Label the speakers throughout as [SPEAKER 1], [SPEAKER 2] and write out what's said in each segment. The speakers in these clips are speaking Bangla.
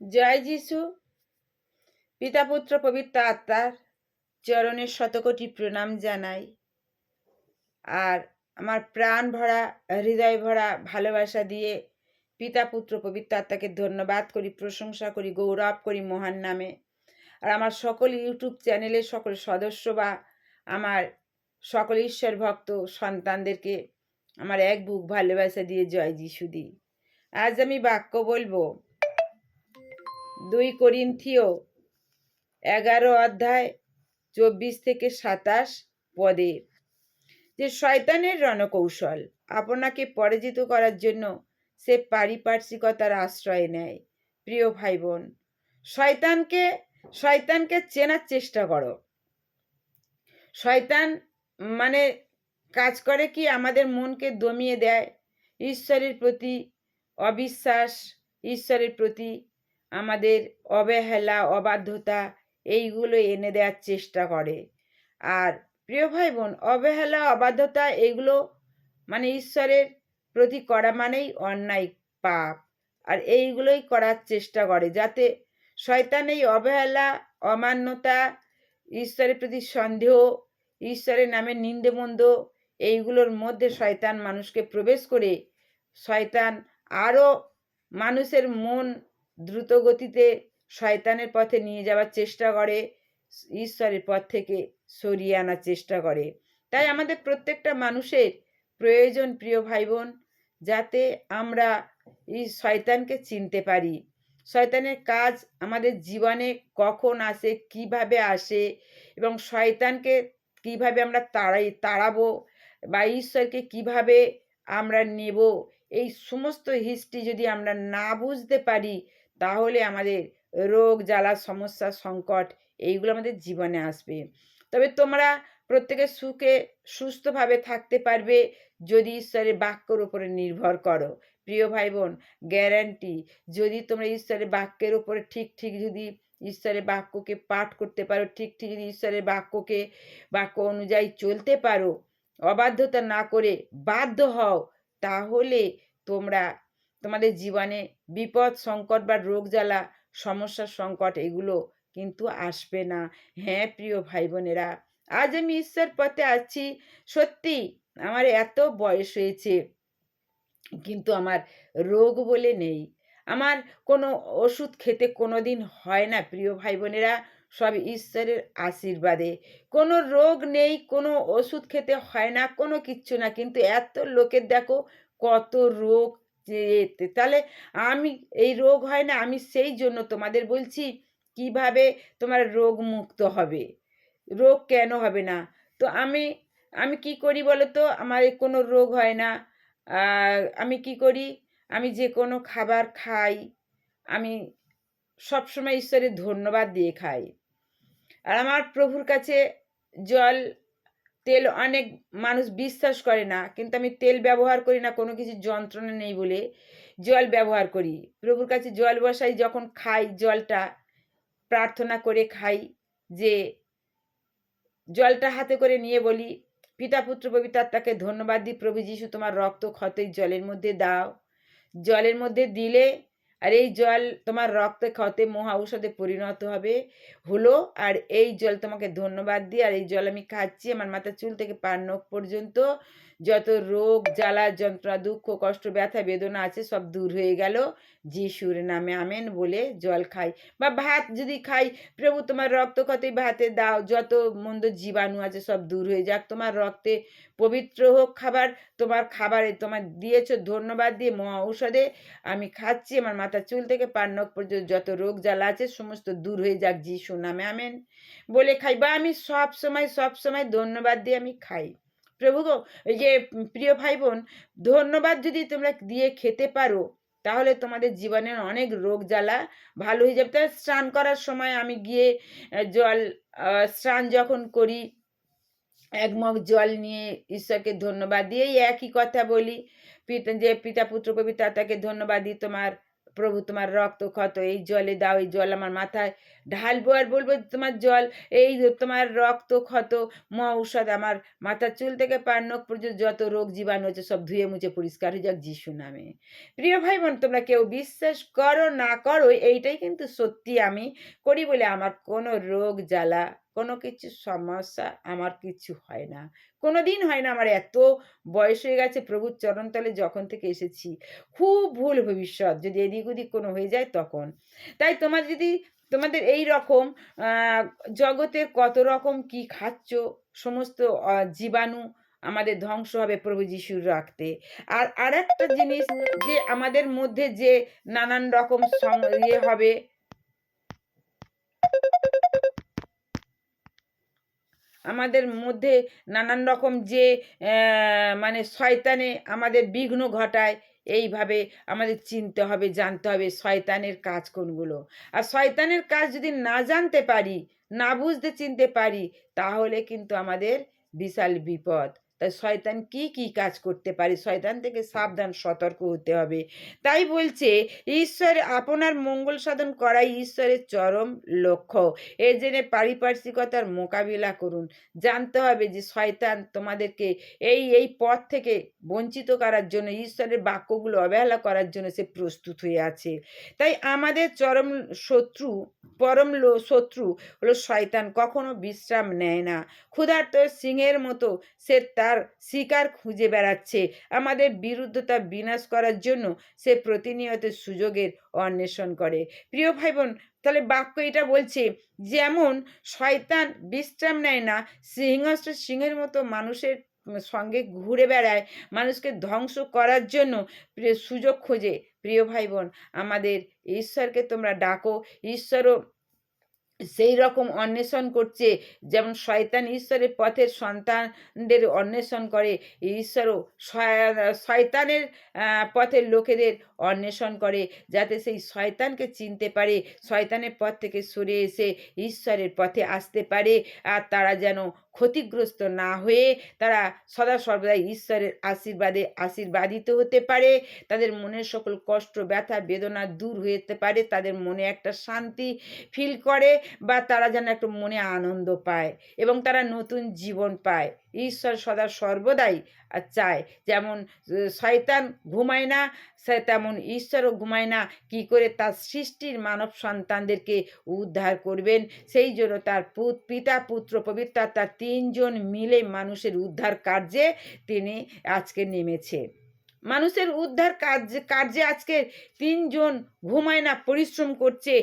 [SPEAKER 1] জয় যিশু। পিতা, পুত্র, পবিত্র আত্মার চরণের শতকোটি প্রণাম জানাই। আর আমার প্রাণ ভরা, হৃদয় ভরা ভালোবাসা দিয়ে পিতা, পুত্র, পবিত্র আত্মাকে ধন্যবাদ করি, প্রশংসা করি, গৌরব করি মহান নামে। আর আমার সকল ইউটিউব চ্যানেলের সকল সদস্য বা আমার সকল ঈশ্বর ভক্ত সন্তানদেরকে আমার এক বুক ভালোবাসা দিয়ে জয় যিশু দিই। আজ আমি বাক্য বলব দুই করিন্থিও এগারো অধ্যায় চব্বিশ থেকে সাতাশ পদে। যে শয়তানের রণকৌশল আপনাকে পরাজিত করার জন্য সে পারিপার্শ্বিকতার আশ্রয় নেয়। প্রিয় ভাই বোন শয়তানকে শয়তানকে চেনার চেষ্টা করো। শয়তান মানে কাজ করে কি আমাদের মনকে দমিয়ে দেয়? ঈশ্বরের প্রতি অবিশ্বাস, ঈশ্বরের প্রতি আমাদের অবহেলা, অবাধ্যতা এইগুলো এনে দেওয়ার চেষ্টা করে। আর প্রিয় ভাই বোন অবহেলা, অবাধ্যতা এগুলো মানে ঈশ্বরের প্রতি করা মানেই অন্যায়, পাপ। আর এইগুলোই করার চেষ্টা করে যাতে শয়তান এই অবহেলা, অমান্যতা, ঈশ্বরের প্রতি সন্দেহ, ঈশ্বরের নামে নিন্দেমন্দ এইগুলোর মধ্যে শয়তান মানুষকে প্রবেশ করে শয়তান আরও মানুষের মন দ্রুত গতিতে শয়তানের পথে নিয়ে যাওয়ার চেষ্টা করে, ঈশ্বরের পথ থেকে সরিয়ে আনার চেষ্টা করে। তাই আমাদের প্রত্যেকটা মানুষের প্রয়োজন, প্রিয় ভাই বোন যাতে আমরা এই শয়তানকে চিনতে পারি। শয়তানের কাজ আমাদের জীবনে কখন আসে, কীভাবে আসে এবং শয়তানকে কীভাবে আমরা তাড়াই, তাড়াবো বা ঈশ্বরকে কীভাবে আমরা নেব, এই সমস্ত হিস্ট্রি যদি আমরা না বুঝতে পারি তাহলে আমাদের রোগ, জ্বালা, সমস্যা, সংকট এইগুলো আমাদের জীবনে আসবে। তবে তোমরা প্রত্যেকে সুখে, সুস্থভাবে থাকতে পারবে যদি ঈশ্বরের বাক্যর উপরে নির্ভর করো। প্রিয় ভাই বোন গ্যারান্টি যদি তোমরা ঈশ্বরের বাক্যের উপরে ঠিক ঠিক যদি ঈশ্বরের বাক্যকে পাঠ করতে পারো, ঠিক ঠিক যদি ঈশ্বরের বাক্যকে, বাক্য অনুযায়ী চলতে পারো, অবাধ্যতা না করে বাধ্য হও, তাহলে তোমরা তোমাদের জীবনে বিপদ, সংকট বা রোগ জ্বালা, সমস্যার সংকট, এগুলো কিন্তু আসবে না। হ্যাঁ প্রিয় ভাই বোনেরা আজ আমি ঈশ্বর পথে আছি। সত্যি আমার এত বয়স হয়েছে, কিন্তু আমার রোগ বলে নেই। আমার কোনো ওষুধ খেতে কোনো দিন হয় না, প্রিয় ভাই বোনেরা সব ঈশ্বরের আশীর্বাদে। কোনো রোগ নেই, কোনো ওষুধ খেতে হয় না, কোনো কিচ্ছু না, কিন্তু এত লোকের দেখো কত রোগ যেতে তাহলে আমি, এই রোগ হয় না, আমি সেই জন্য তোমাদের বলছি, কীভাবে তোমার রোগ মুক্ত হবে? রোগ কেন হবে না? তো আমি আমি কি করি বলো তো আমার কোনো রোগ হয় না। আমি কি করি? আমি যে কোনো খাবার খাই, আমি সবসময় ঈশ্বরের ধন্যবাদ দিয়ে খাই। আর আমার প্রভুর কাছে জল তেল অনেক মানুষ বিশ্বাস করে না, কিন্তু আমি তেল ব্যবহার করি না, কোনো কিছু যন্ত্রণা নেই বলে জল ব্যবহার করি। প্রভুর কাছে জল বসাই, যখন খাই জলটা, প্রার্থনা করে খাই যে জলটা হাতে করে নিয়ে বলি, পিতা, পুত্র, পবিতার তাকে ধন্যবাদ দিই প্রভু যিশু, তোমার রক্ত ক্ষতই জলের মধ্যে দাও। জলের মধ্যে দিলে আর এই জল তোমার রক্তে ক্ষতে মহা ঔষধে পরিণত হবে। হলো, আর এই জল তোমাকে ধন্যবাদ দিই। আর এই জল আমি খাচ্ছি, আমার মাথা চুল থেকে পার নখ পর্যন্ত। যত রোগ, জ্বালা, যন্ত্রণা, দুঃখ, কষ্ট, ব্যথা, বেদনা আছে, সব দূর হয়ে গেল। যিশুর নামে আমেন বলে জল খাই। বা ভাত যদি খাই, প্রভু তোমার রক্ত ক্ষতে ভাতে দাও। যত মন্দ জীবাণু আছে, সব দূর হয়ে যাক। তোমার রক্তে পবিত্র হোক খাবার, তোমার খাবারে তোমার দিয়েছ ধন্যবাদ দিয়ে মহা ঔষধে। আমি খাচ্ছি, আমার মাথা চুল থেকে পার নখ পর্যন্ত যত রোগ, জ্বালা আছে, সমস্ত দূর হয়ে যাক। যিশু নামে আমেন বলে খাই। বা আমি সব সময় সব সময় ধন্যবাদ দিয়ে আমি খাই। প্রভু যে প্রিয় ভাই বোন ধন্যবাদ যদি তোমরা দিয়ে খেতে পারো, তাহলে তোমাদের জীবনের অনেক রোগ জ্বালা, ভালো হয়ে যাবে। তাহলে স্নান করার সময় আমি গিয়ে জল স্নান যখন করি, এক মগ জল নিয়ে ঈশ্বরকে ধন্যবাদ দিয়ে একই কথা বলি। পিতা, যে পিতা পুত্র কবিতা তাকে ধন্যবাদ দিই তোমার প্রভু, তোমার রক্ত ক্ষত, এই জলে দাও, এই জল আমার মাথায়। ঢালবো আর বলব তোমার জল, এই তোমার রক্ত ক্ষত ম ঔষধ আমার মাথার চুল থেকে পার নখ পর্যন্ত যত রোগ জীবাণু আছে সব ধুয়ে মুছে পরিষ্কার হয়ে যাক যিশু নামে। প্রিয় ভাই বোন তোমরা কেউ বিশ্বাস করো না করো, এইটাই কিন্তু সত্যি আমি করি বলে আমার কোনো রোগ জ্বালা কোনো কিছু সমস্যা আমার কিছু হয় না। কোনো দিন হয় না আমার এত বয়স হয়ে গেছে প্রভুর চরণতলে যখন থেকে এসেছি। খুব ভুল ভবিষ্যৎ যদি এদিক ওদিক কোনো হয়ে যায় তখন। তাই তোমার যদি তোমাদের এই রকম আহ, জগতে কত রকম কি খাচ্ছ সমস্ত জীবাণু আমাদের ধ্বংস হবে প্রভু যিশুর রাখতে আর আর একটা জিনিস যে আমাদের মধ্যে যে নানান রকম ইয়ে হবে আমাদের মধ্যে নানান রকম যে মানে শয়তানে আমাদের বিঘ্ন ঘটায়, এইভাবে আমাদের চিনতে হবে, জানতে হবে শয়তানের কাজ কোনগুলো। আর শয়তানের কাজ যদি না জানতে পারি, না বুঝতে, চিনতে পারি, তাহলে কিন্তু আমাদের বিশাল বিপদ। তাই শয়তান কি কি কাজ করতে পারে? শয়তান থেকে সাবধান সতর্ক হতে হবে। তাই বলছে ঈশ্বর আপনার মঙ্গল সাধন করাই ঈশ্বরের চরম লক্ষ্য। এর জন্য পারিপার্শ্বিকতার মোকাবিলা করুন। জানতে হবে যে শয়তান তোমাদেরকে এই এই পথ থেকে বঞ্চিত করার জন্য ঈশ্বরের বাক্যগুলো অবহেলা করার জন্য সে প্রস্তুত হয়ে আছে। তাই আমাদের চরম শত্রু পরম লো- শত্রু হলো শয়তান। কখনো বিশ্রাম নেয় না। ক্ষুধার্ত সিংহের মতো সে তার শিকার খুঁজে বেড়াচ্ছে। আমাদের বিরুদ্ধতা বিনাশ করার জন্য সে প্রতিনিয়ত সুযোগের অন্বেষণ করে। প্রিয় ভাই বোন তাহলে বাক্য এটা বলছে, যেমন শয়তান বিশ্রাম নেয় না সিংহস্র সিংহের মতো মানুষের সঙ্গে ঘুরে বেড়ায়, মানুষকে ধ্বংস করার জন্য সুযোগ খোঁজে। প্রিয় ভাই বোন আমাদের ঈশ্বরকে তোমরা ডাকো। ঈশ্বরও সেই রকম অন্বেষণ করছে। যেমন শয়তান ঈশ্বরের পথের সন্তানদের অন্বেষণ করে, ঈশ্বরও শয়তানের পথের লোকেদের অন্বেষণ করে, যাতে সেই শয়তানকে চিনতে পারে, শয়তানের পথ থেকে সরে এসে ঈশ্বরের পথে আসতে পারে, আর তারা যেন ক্ষতিগ্রস্ত না হয়ে তারা সদা সর্বদা ঈশ্বরের আশীর্বাদে আশীর্বাদিত হতে পারে। তাদের মনের সকল কষ্ট, ব্যথা, বেদনা দূর হতে পারে। তাদের মনে একটা শান্তি ফিল করে বা তারা যেন একটা মনে আনন্দ পায় এবং তারা নতুন জীবন পায়। ঈশ্বর সদা সর্বদাই চায়। যেমন শয়তান ঘুমায় না, সে তেমন ঈশ্বরও ঘুমায় না। কি করে তার সৃষ্টির মানব সন্তানদেরকে উদ্ধার করবেন? সেই জন্য তার পুত- পিতা, পুত্র, পবিত্র তার তিনজন মিলে মানুষের উদ্ধার কার্যে তিনি আজকে নেমেছে। মানুষের উদ্ধার কার্য কার্যে আজকে তিনজন ঘুমায় না, পরিশ্রম করছে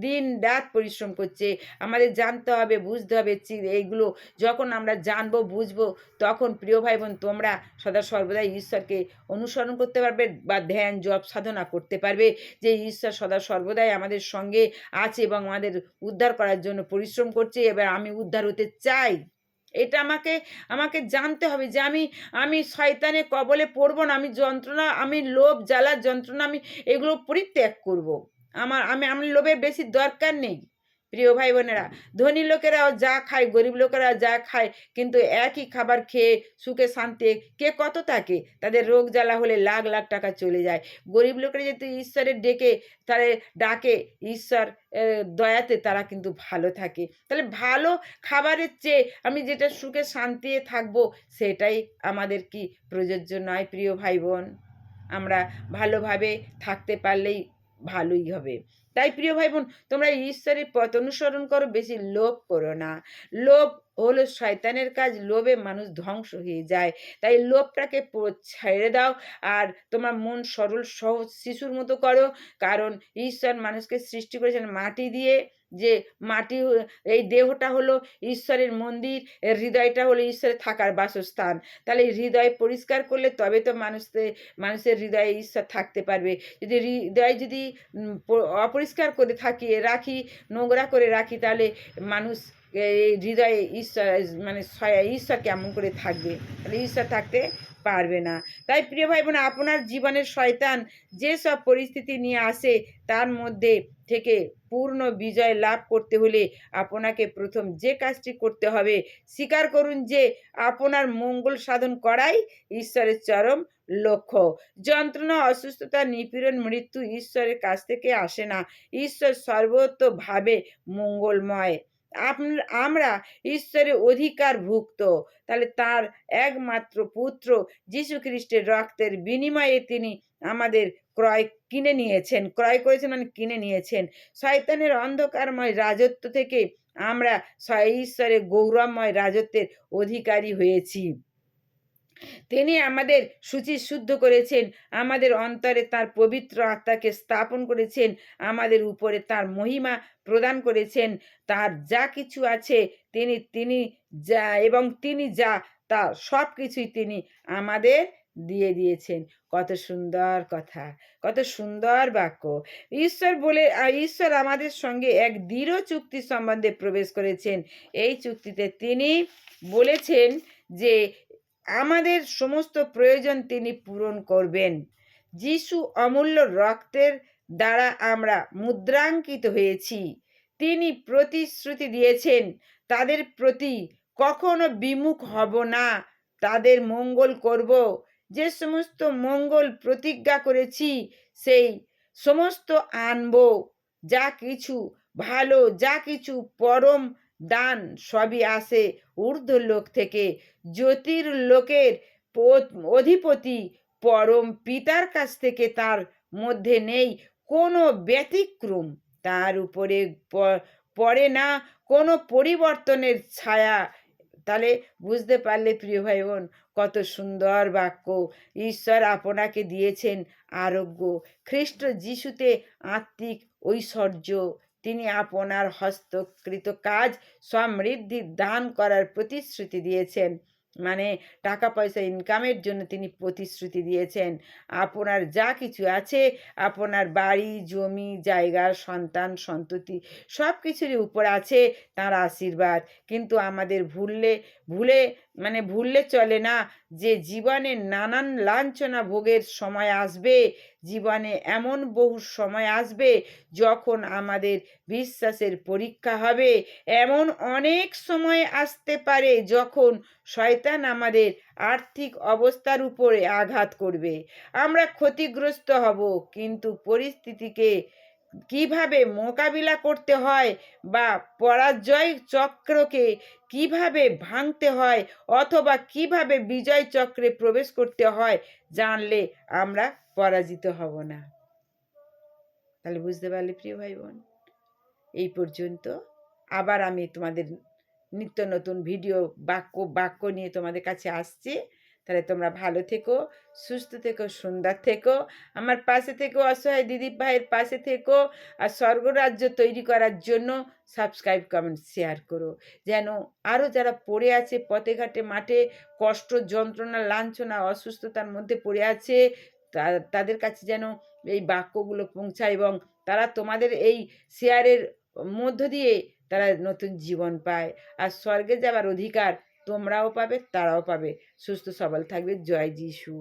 [SPEAKER 1] দিন রাত পরিশ্রম করছে। আমাদের জানতে হবে, বুঝতে হবে এইগুলো। যখন আমরা জানব, বুঝব, তখন প্রিয় ভাই বোন তোমরা সদা সর্বদাই ঈশ্বরকে অনুসরণ করতে পারবে বা ধ্যান, জপ, সাধনা করতে পারবে যে ঈশ্বর সদা সর্বদাই আমাদের সঙ্গে আছে এবং আমাদের উদ্ধার করার জন্য পরিশ্রম করছে। এবার আমি উদ্ধার হতে চাই। এটা আমাকে আমাকে জানতে হবে যে আমি আমি শয়তানের কবলে পড়ব না, আমি যন্ত্রণা, আমি লোভ, জ্বালা, যন্ত্রণা, আমি এগুলো পরিত্যাগ করব। আমার, আমি, আমার লোভের বেশি দরকার নেই প্রিয় ভাই বোনেরা ধনী লোকেরাও যা খায় গরিব লোকেরা যা খায় কিন্তু একই খাবার খেয়ে সুখে শান্তি কে কত থাকে তাদের রোগ জ্বালা হলে লাখ লাখ টাকা চলে যায়। গরিব লোকেরা যেহেতু ঈশ্বরের ডেকে তারা ডাকে ঈশ্বর দয়াতে তারা কিন্তু ভালো থাকে। তাহলে ভালো খাবারের চেয়ে আমি যেটা সুখে শান্তিতে থাকব সেটাই আমাদের কি প্রযোজ্য নয় প্রিয় ভাই বোন আমরা ভালোভাবে থাকতে পারলেই ভালোই হবে। তাই প্রিয় ভাই বোন তোমরা ঈশ্বরের পথ অনুসরণ করো বেশি লোভ করো না। লোভ হলো শয়তানের কাজ লোভে মানুষ ধ্বংস হয়ে যায়। তাই লোভটাকে ছেড়ে দাও আর তোমার মন সরল সহজ শিশুর মতো করো। কারণ ঈশ্বর মানুষকে সৃষ্টি করেছেন মাটি দিয়ে। যে মাটি এই দেহটা হলো ঈশ্বরের মন্দির হৃদয়টা হলো ঈশ্বরের থাকার বাসস্থান। তাহলে হৃদয় পরিষ্কার করলে তবে তো মানুষদের মানুষের হৃদয়ে ঈশ্বর থাকতে পারবে। যদি হৃদয় যদি উম, প- অপরিষ্কার করে থাকি, রাখি, নোংরা করে রাখি, তাহলে মানুষ এই হৃদয়ে ঈশ্বর মানে ঈশ্বর কেমন করে থাকবে? তাহলে ঈশ্বর থাকতে পারবে না। তাই প্রিয় ভাই বোন আপনার জীবনের শয়তান যেসব পরিস্থিতি নিয়ে আসে, তার মধ্যে থেকে পূর্ণ বিজয় লাভ করতে হলে আপনাকে প্রথম যে কাজটি করতে হবে, স্বীকার করুন যে আপনার মঙ্গল সাধন করাই ঈশ্বরের চরম লক্ষ্য। যন্ত্রণা, অসুস্থতা, নিপীড়ন, মৃত্যু ঈশ্বরের কাছ থেকে আসে না। ঈশ্বর সর্বতভাবে মঙ্গলময়। আমরা ঈশ্বরের অধিকার ভুক্ত তাহলে তার একমাত্র পুত্র যীশু খ্রিস্টের রক্তের বিনিময়ে তিনি আমাদের ক্রয় কিনে নিয়েছেন। ক্রয় করেছেন মানে কিনে নিয়েছেন। শয়তানের অন্ধকারময় রাজত্ব থেকে আমরা ঈশ্বরের গৌরবময় রাজত্বের অধিকারী হয়েছি। তিনি আমাদের সূচি শুদ্ধ করেছেন, আমাদের অন্তরে তার পবিত্র আত্মাকে স্থাপন করেছেন, আমাদের উপরে তার মহিমা প্রদান করেছেন, তার যা কিছু আছে তিনি তিনি যা এবং তিনি যা, তা সব কিছুই তিনি আমাদের দিয়ে দিয়েছেন। কত সুন্দর কথা, কত সুন্দর বাক্য। ঈশ্বর বলে, ঈশ্বর আমাদের সঙ্গে এক দৃঢ় চুক্তি সম্বন্ধে প্রবেশ করেছেন। এই চুক্তিতে তিনি বলেছেন যে আমাদের সমস্ত প্রয়োজন তিনি পূরণ করবেন। যিশু অমূল্য রক্তের দ্বারা আমরা মুদ্রাঙ্কিত হয়েছি। তিনি প্রতিশ্রুতি দিয়েছেন, তাদের প্রতি কখনো বিমুখ হব না। তাদের মঙ্গল করব। যে সমস্ত মঙ্গল প্রতিজ্ঞা করেছি, সেই সমস্ত আনব। যা কিছু ভালো, যা কিছু পরম দান সবই আসে ঊর্ধ্ব লোক থেকে। জ্যোতির লোকের অধিপতি পরম পিতার কাছ থেকে তার মধ্যে নেই কোনো ব্যতিক্রম। তার উপরে পড়ে না কোনো পরিবর্তনের ছায়া। তাহলে বুঝতে পারলে প্রিয় ভাই বোন কত সুন্দর বাক্য। ঈশ্বর আপনাকে দিয়েছেন আরোগ্য। খ্রিস্ট যিশুতে আত্মিক ঐশ্বর্য। তিনি আপনার হস্তকৃত কাজ সমৃদ্ধি দান করার প্রতিশ্রুতি দিয়েছেন। মানে টাকা পয়সা ইনকামের জন্য তিনি প্রতিশ্রুতি দিয়েছেন। আপনার যা কিছু আছে, আপনার বাড়ি, জমি, জায়গা, সন্তান, সন্ততি সব কিছুরই উপর আছে তার আশীর্বাদ। কিন্তু আমাদের ভুললে ভুলে মানে ভুললে চলে না। যে জীবনে নানান লাঞ্ছনা ভোগের সময় আসবে, জীবনে এমন বহু সময় আসবে যখন আমাদের বিশ্বাসের পরীক্ষা হবে। এমন অনেক সময় আসতে পারে যখন শয়তান আমাদের আর্থিক অবস্থার উপরে আঘাত করবে। আমরা ক্ষতিগ্রস্ত হব, কিন্তু পরিস্থিতিকে কীভাবে মোকাবিলা করতে হয় বা পরাজয় চক্রকে কীভাবে ভাঙতে হয় অথবা কীভাবে বিজয় চক্রে প্রবেশ করতে হয় জানলে আমরা পরাজিত হব না। তাহলে বুঝতে পারলে প্রিয় ভাই বোন এই পর্যন্ত। আবার আমি তোমাদের নিত্য নতুন ভিডিও বাক্য বাক্য নিয়ে তোমাদের কাছে আসছি। তাহলে তোমরা ভালো থেকো, সুস্থ থেকো, সুন্দর থেকো। আমার পাশে থেকো অসহায় দিদি ভাইয়ের পাশে থেকো আর স্বর্গরাজ্য তৈরি করার জন্য সাবস্ক্রাইব কমেন্ট শেয়ার করো। যেন আরও যারা পড়ে আছে, পথে ঘাটে, মাঠে কষ্ট, যন্ত্রণা, লাঞ্ছনা, অসুস্থতার মধ্যে পড়ে আছে তাদের কাছে যেন এই বাক্যগুলো পৌঁছায় এবং তারা তোমাদের এই শেয়ারের মধ্য দিয়ে তারা নতুন জীবন পায়। আর স্বর্গে যাবার অধিকার তোমরাও পাবে তারাও পাবে। সুস্থ সবল থাকবে। জয় যিশু।